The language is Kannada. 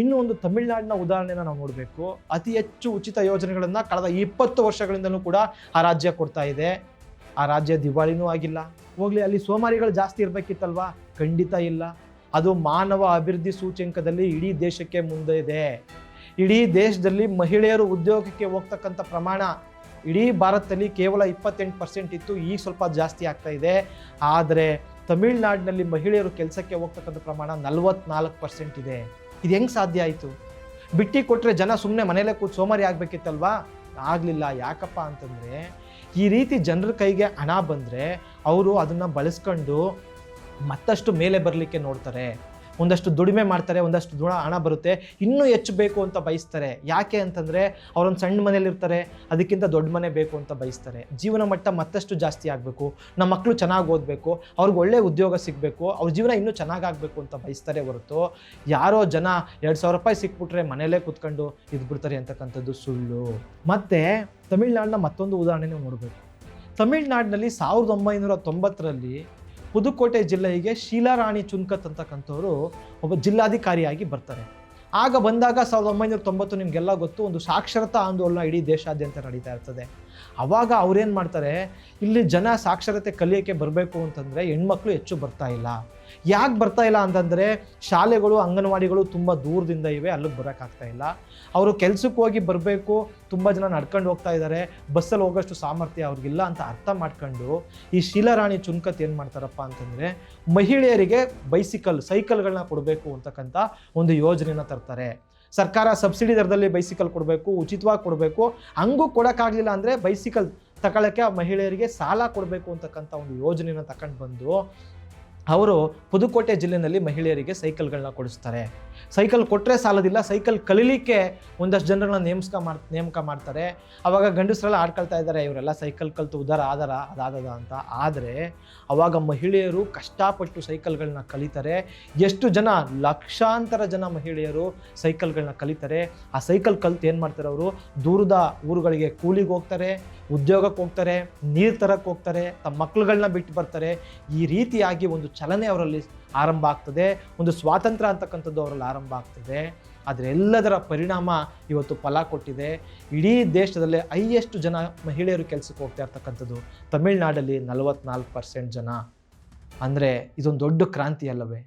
ಇನ್ನು ಒಂದು ತಮಿಳುನಾಡಿನ ಉದಾಹರಣೆನ ನಾವು ನೋಡಬೇಕು. ಅತಿ ಹೆಚ್ಚು ಉಚಿತ ಯೋಜನೆಗಳನ್ನು ಕಳೆದ ಇಪ್ಪತ್ತು ವರ್ಷಗಳಿಂದಲೂ ಕೂಡ ಆ ರಾಜ್ಯ ಕೊಡ್ತಾ ಇದೆ. ಆ ರಾಜ್ಯ ದಿವಾಳಿನೂ ಆಗಿಲ್ಲ. ಹೋಗ್ಲಿ, ಅಲ್ಲಿ ಸೋಮಾರಿಗಳು ಜಾಸ್ತಿ ಇರಬೇಕಿತ್ತಲ್ವಾ? ಖಂಡಿತ ಇಲ್ಲ. ಅದು ಮಾನವ ಅಭಿವೃದ್ಧಿ ಸೂಚ್ಯಂಕದಲ್ಲಿ ಇಡೀ ದೇಶಕ್ಕೆ ಮುಂದೆ ಇದೆ. ಇಡೀ ದೇಶದಲ್ಲಿ ಮಹಿಳೆಯರು ಉದ್ಯೋಗಕ್ಕೆ ಹೋಗ್ತಕ್ಕಂಥ ಪ್ರಮಾಣ ಇಡೀ ಭಾರತದಲ್ಲಿ ಕೇವಲ ಇಪ್ಪತ್ತೆಂಟು ಪರ್ಸೆಂಟ್ ಇತ್ತು. ಈಗ ಸ್ವಲ್ಪ ಜಾಸ್ತಿ ಆಗ್ತಾ ಇದೆ. ಆದರೆ ತಮಿಳುನಾಡಿನಲ್ಲಿ ಮಹಿಳೆಯರು ಕೆಲಸಕ್ಕೆ ಹೋಗ್ತಕ್ಕಂಥ ಪ್ರಮಾಣ ನಲವತ್ನಾಲ್ಕು ಪರ್ಸೆಂಟ್ ಇದೆ. ಇದು ಹೆಂಗೆ ಸಾಧ್ಯ ಆಯಿತು? ಬಿಟ್ಟಿ ಕೊಟ್ಟರೆ ಜನ ಸುಮ್ಮನೆ ಮನೆಯಲ್ಲೇ ಕೂತು ಸೋಮಾರಿ ಆಗಬೇಕಿತ್ತಲ್ವಾ? ಆಗಲಿಲ್ಲ. ಯಾಕಪ್ಪ ಅಂತಂದರೆ, ಈ ರೀತಿ ಜನರ ಕೈಗೆ ಹಣ ಬಂದರೆ, ಅವರು ಅದನ್ನು ಬಳಸ್ಕೊಂಡು ಮತ್ತಷ್ಟು ಮೇಲೆ ಬರಲಿಕ್ಕೆ ನೋಡ್ತಾರೆ. ಒಂದಷ್ಟು ದುಡಿಮೆ ಮಾಡ್ತಾರೆ, ಒಂದಷ್ಟು ದುಣ ಹಣ ಬರುತ್ತೆ, ಇನ್ನೂ ಹೆಚ್ಚು ಬೇಕು ಅಂತ ಬಯಸ್ತಾರೆ. ಯಾಕೆ ಅಂತಂದರೆ ಅವರೊಂದು ಸಣ್ಣ ಮನೇಲಿರ್ತಾರೆ ಅದಕ್ಕಿಂತ ದೊಡ್ಡ ಮನೆ ಬೇಕು ಅಂತ ಬಯಸ್ತಾರೆ. ಜೀವನ ಮಟ್ಟ ಮತ್ತಷ್ಟು ಜಾಸ್ತಿ ಆಗಬೇಕು, ನಮ್ಮ ಮಕ್ಕಳು ಚೆನ್ನಾಗಿ ಓದಬೇಕು, ಅವ್ರಿಗೆ ಒಳ್ಳೆ ಉದ್ಯೋಗ ಸಿಗಬೇಕು, ಅವ್ರ ಜೀವನ ಇನ್ನೂ ಚೆನ್ನಾಗಾಗಬೇಕು ಅಂತ ಬಯಸ್ತಾರೆ ಹೊರತು ಯಾರೋ ಜನ ಎರಡು ಸಾವಿರ ರೂಪಾಯಿ ಸಿಕ್ಬಿಟ್ರೆ ಮನೇಲೇ ಕೂತ್ಕೊಂಡು ಇದ್ಬಿಡ್ತಾರೆ ಅಂತಕ್ಕಂಥದ್ದು ಸುಳ್ಳು. ಮತ್ತು ತಮಿಳ್ನಾಡಿನ ಮತ್ತೊಂದು ಉದಾಹರಣೆ ನೋಡಬೇಕು. ತಮಿಳ್ನಾಡಿನಲ್ಲಿ ಸಾವಿರದ ಒಂಬೈನೂರ ತೊಂಬತ್ತರಲ್ಲಿ ಪುದುಕೋಟೆ ಜಿಲ್ಲೆಗೆ ಶೀಲಾರಾಣಿ ಚುನ್ಕತ್ ಅಂತಕ್ಕಂಥವ್ರು ಒಬ್ಬ ಜಿಲ್ಲಾಧಿಕಾರಿಯಾಗಿ ಬರ್ತಾರೆ. ಆಗ ಬಂದಾಗ ಸಾವಿರದ ಒಂಬೈನೂರ ತೊಂಬತ್ತು ನಿಮಗೆಲ್ಲ ಗೊತ್ತು, ಒಂದು ಸಾಕ್ಷರತಾ ಆಂದೋಲನ ಇಡೀ ದೇಶಾದ್ಯಂತ ನಡೀತಾ ಇರ್ತದೆ. ಅವಾಗ ಅವ್ರೇನು ಮಾಡ್ತಾರೆ, ಇಲ್ಲಿ ಜನ ಸಾಕ್ಷರತೆ ಕಲಿಯೋಕ್ಕೆ ಬರಬೇಕು ಅಂತಂದರೆ ಹೆಣ್ಮಕ್ಳು ಹೆಚ್ಚು ಬರ್ತಾ ಇಲ್ಲ. ಯಾಕೆ ಬರ್ತಾ ಇಲ್ಲ ಅಂತಂದರೆ ಶಾಲೆಗಳು, ಅಂಗನವಾಡಿಗಳು ತುಂಬ ದೂರದಿಂದ ಇವೆ, ಅಲ್ಲಿಗೆ ಬರೋಕ್ಕಾಗ್ತಾ ಇಲ್ಲ. ಅವರು ಕೆಲಸಕ್ಕೆ ಹೋಗಿ ಬರಬೇಕು, ತುಂಬ ಜನ ನಡ್ಕೊಂಡು ಹೋಗ್ತಾ ಇದ್ದಾರೆ ಬಸ್ಸಲ್ಲಿ ಹೋಗೋಷ್ಟು ಸಾಮರ್ಥ್ಯ ಅವ್ರಿಗಿಲ್ಲ ಅಂತ ಅರ್ಥ ಮಾಡ್ಕೊಂಡು ಈ ಶೀಲಾರಾಣಿ ಚುನ್ಕತ್ ಏನು ಮಾಡ್ತಾರಪ್ಪ ಅಂತಂದರೆ ಮಹಿಳೆಯರಿಗೆ ಬೈಸಿಕಲ್ ಸೈಕಲ್ಗಳನ್ನ ಕೊಡಬೇಕು ಅಂತಕ್ಕಂಥ ಒಂದು ಯೋಜನೆನ ತರ್ತಾರೆ. ಸರ್ಕಾರ ಸಬ್ಸಿಡಿ ದರದಲ್ಲಿ ಬೈಸಿಕಲ್ ಕೊಡಬೇಕು, ಉಚಿತವಾಗಿ ಕೊಡಬೇಕು. ಹಂಗೂ ಕೊಡೋಕ್ಕಾಗಲಿಲ್ಲ ಅಂದರೆ ಬೈಸಿಕಲ್ ತಗೊಳ್ಳೋಕ್ಕೆ ಆ ಮಹಿಳೆಯರಿಗೆ ಸಾಲ ಕೊಡಬೇಕು ಅಂತಕ್ಕಂಥ ಒಂದು ಯೋಜನೆನ ತಗೊಂಡು ಬಂದು ಅವರು ಪುದುಕೋಟೆ ಜಿಲ್ಲೆಯಲ್ಲಿ ಮಹಿಳೆಯರಿಗೆ ಸೈಕಲ್ಗಳನ್ನ ಕೊಡಿಸ್ತಾರೆ. ಸೈಕಲ್ ಕೊಟ್ಟರೆ ಸಾಲದಿಲ್ಲ, ಸೈಕಲ್ ಕಲೀಲಿಕ್ಕೆ ಒಂದಷ್ಟು ಜನರನ್ನ ನೇಮಕ ಮಾಡ್, ನೇಮಕ ಮಾಡ್ತಾರೆ. ಅವಾಗ ಗಂಡಸರೆಲ್ಲ ಆಡ್ಕೊಳ್ತಾ ಇದ್ದಾರೆ, ಇವರೆಲ್ಲ ಸೈಕಲ್ ಕಲಿತು ಉದಾರ, ಆದರ, ಅದಾದದ ಅಂತ. ಆದರೆ ಅವಾಗ ಮಹಿಳೆಯರು ಕಷ್ಟಪಟ್ಟು ಸೈಕಲ್ಗಳನ್ನ ಕಲಿತಾರೆ ಎಷ್ಟು ಜನ, ಲಕ್ಷಾಂತರ ಜನ ಮಹಿಳೆಯರು ಸೈಕಲ್ಗಳನ್ನ ಕಲಿತಾರೆ ಆ ಸೈಕಲ್ ಕಲ್ತು ಏನು ಮಾಡ್ತಾರೆ ಅವರು? ದೂರದ ಊರುಗಳಿಗೆ, ಕೂಲಿಗೆ ಹೋಗ್ತಾರೆ. ಉದ್ಯೋಗಕ್ಕೆ ಹೋಗ್ತಾರೆ, ನೀರು ತರಕ್ಕೆ ಹೋಗ್ತಾರೆ, ತಮ್ಮ ಮಕ್ಳುಗಳನ್ನ ಬಿಟ್ಟು ಬರ್ತಾರೆ. ಈ ರೀತಿಯಾಗಿ ಒಂದು ಚಲನೆ ಅವರಲ್ಲಿ ಆರಂಭ ಆಗ್ತದೆ. ಒಂದು ಸ್ವಾತಂತ್ರ್ಯ ಅಂತಕ್ಕಂಥದ್ದು ಅವರಲ್ಲಿ ಆರಂಭ ಆಗ್ತದೆ. ಆದರೆ ಎಲ್ಲದರ ಪರಿಣಾಮ ಇವತ್ತು ಫಲ ಕೊಟ್ಟಿದೆ. ಇಡೀ ದೇಶದಲ್ಲೇ ಹೈಯೆಸ್ಟ್ ಜನ ಮಹಿಳೆಯರು ಕೆಲಸಕ್ಕೆ ಹೋಗ್ತಾ ಇರ್ತಕ್ಕಂಥದ್ದು ತಮಿಳ್ನಾಡಲ್ಲಿ ನಲವತ್ನಾಲ್ಕು ಪರ್ಸೆಂಟ್ ಜನ. ಅಂದರೆ ಇದೊಂದು ದೊಡ್ಡ ಕ್ರಾಂತಿ ಅಲ್ಲವೇ?